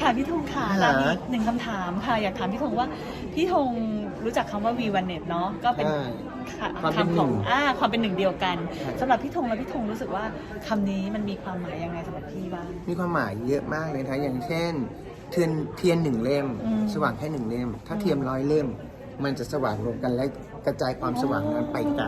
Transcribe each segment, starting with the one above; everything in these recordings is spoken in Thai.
ค่ะพี่ธงค่ะหาแล้วมีหนึ่งคำถามค่ะ อยากถามพี่ธงว่า พี่ธงรู้จักคำว่าวีวันเน็ตเนาะก็เป็นใช่ค่ะความเป็นคำของหนึ่งอ่าความเป็นหนึ่งเดียวกันใช่สำหรับพี่ธงแล้วพี่ธงรู้สึกว่าคำนี้มันมีความหมายยังไงสำหรับพี่บ้างมีความหมายเยอะมากเลยนะอย่างเช่น เทียนเทียนหนึ่งเล่มอืมสว่างแค่หนึ่งเล่ม ถ้าอืมเทียมร้อยเล่ม มันจะสว่างรวมกันและกระจายความสว่างนั้นไปไกล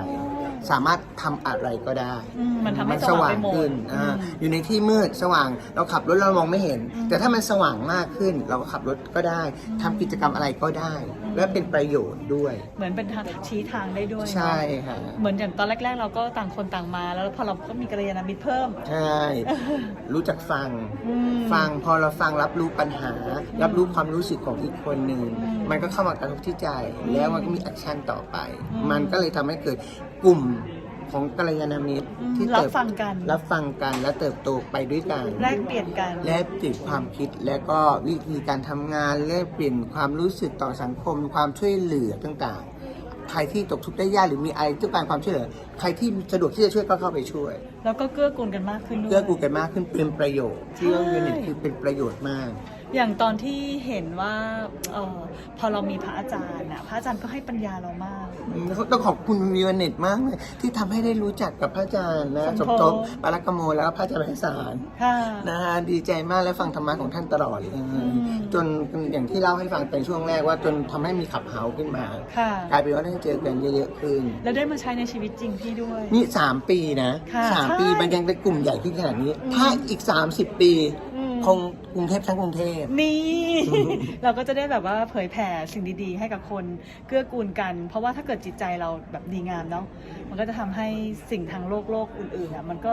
สามารถทำอะไรก็ได้ อืมมันทำให้มันสสว่าว่างงไปหมดขึ้นอ่าอืม อยู่ในที่มืดสว่างเราขับรถเรามองไม่เห็น อืม แต่ถ้ามันสว่างมากขึ้น เราขับรถก็ได้อืมทำกิจกรรมอะไรก็ได้อืมและเป็นประโยชน์ด้วย เหมือนเป็นทางชี้ทางได้ด้วยเนอะใช่ค่ะเหมือนอย่างตอนแรก ๆ เราก็ต่างคนต่างมา แล้วพอเราก็มีกัลยาณมิตรเพิ่ม ใช่ รู้จักฟัง อืม ฟังพอเราฟังรับรู้ปัญหา รับรู้ความรู้สึกของอีกคนหนึ่ง อืมมันก็เข้ามากระทบที่ใจ แล้วมันก็มีแอคชั่นต่อไป อืม มันก็เลยทำให้เกิด กลุ่มของกัลยาณมิตรอืมที่รับเติบฟังกัน รับฟังกันและเติบโตไปด้วยกัน แลกเปลี่ยนกัน แลกเปลี่ยนความคิดและก็วิธีการทำงานแลกเปลี่ยนความรู้สึกต่อสังคม ความช่วยเหลือต่างๆ ใครที่ตกทุกข์ได้ยากหรือมีอะไรต้องการความช่วยเหลือใครที่สะดวกที่จะช่วยก็เข้าไปช่วยแล้วก็เกื้อกูลกันมากขึ้นด้วย เกื้อกูลกันมากขึ้นเป็นประโยชน์ที่ว่าใช่ยูนิตคือเป็นประโยชน์มาก อย่างตอนที่เห็นว่าเออพอเรามีพระอาจารย์น่ะพระอาจารย์ก็ให้ปัญญาเรามาก ต้องขอบคุณยูนิตมากเลยที่ทำให้ได้รู้จักกับพระอาจารย์นะสสมมททบบปารักกโมแล้วก็พระอาจารย์ไพศาลค่ะนะฮะดีใจมากและฟังธรรมะของท่านตลอดเลยมจนอย่างที่เล่าให้ฟังเป็นช่วงแรกว่าจนทำให้มีขับเฮาขึ้นมาค่ะกลายเป็นว่าได้เจอกันเยอะๆขึ้น แล้วได้มาใช้ในชีวิตจริงพี่ด้วย นี่สามปีนะค่ะสามปีใช่มันยังเป็นกลุ่มใหญ่ขึ้นขนาดนี้อืมถ้าอีก 30 ปีอืม คงกรุงเทพทั้งกรุงเทพ นี่ เราก็จะได้แบบว่าเผยแผ่สิ่งดีๆ ให้กับคนเกื้อกูลกัน เพราะว่าถ้าเกิดจิตใจเราแบบดีงามเนาะมันก็จะทำให้สิ่งทางโลกโลกอื่นๆอะมันก็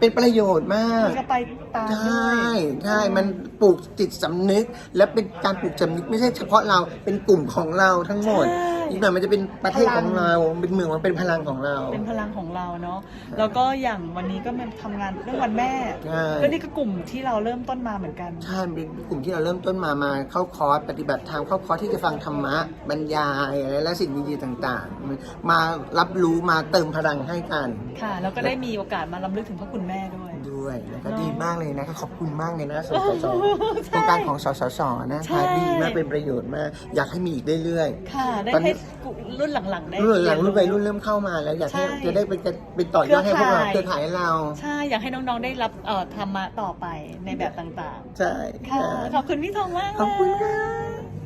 เป็นประโยชน์มาก มันก็ไปตามใชด้ว่ ย ใช่ มันปลูกจิตสำนึก และเป็นการปลูกสำนึกไม่ใช่เฉพาะเรา เป็นกลุ่มของเราทั้งหมด ใช่ อีกหน่อยมันจะเป็นประเทศพลัของงเรา เป็นเมืองมันเป็นพลังของเรา เป็นพลังของเราเนาะ แล้วก็อย่างวันนี้ก็มาทำงานเรื่องวันแม่ ใช่ ก็นี่ก็กลุ่มที่เราเริ่มต้นมาเหมือนกัน ใช่เป็นกลุ่มที่เราเริ่มต้นมา มาเข้าคอร์สปฏิบัติธรรมเข้าคอร์สที่จะฟังธรรมะบรรยายอะไรและสิ่งดีๆต่างๆ มารับรู้มาเติมพลังให้กัน ค่ะ แล้วก็ได้มีโอกาสมาลํำลึกถึงพระคุณแม่ด้วย ด้วยแล้วก็เนอะดีมากเลยนะคะขอบคุณมากเลยนะสสสโครงการของสสสนะใช่คะดีมากเป็นประโยชน์มากอยากให้มีอีกเรื่อยค่ะได้ตอนนี้ให้กลุ่มรุ่นหลังๆได้ๆรุ่นหลังเยรุ่นวัยรุ่นเริ่มเข้ามาแล้วอยากให้ใช่จะได้เป็นเป็นต่อยอดให้พวกเราเคเครืรืออข่าข่ายยให้เราใช่อยากให้น้องๆได้รับเอ่อธรรมะต่อไปในแบบต่างใช่ๆค่ะขอบคุณพี่ทองมากขอบคุณเลค่ะย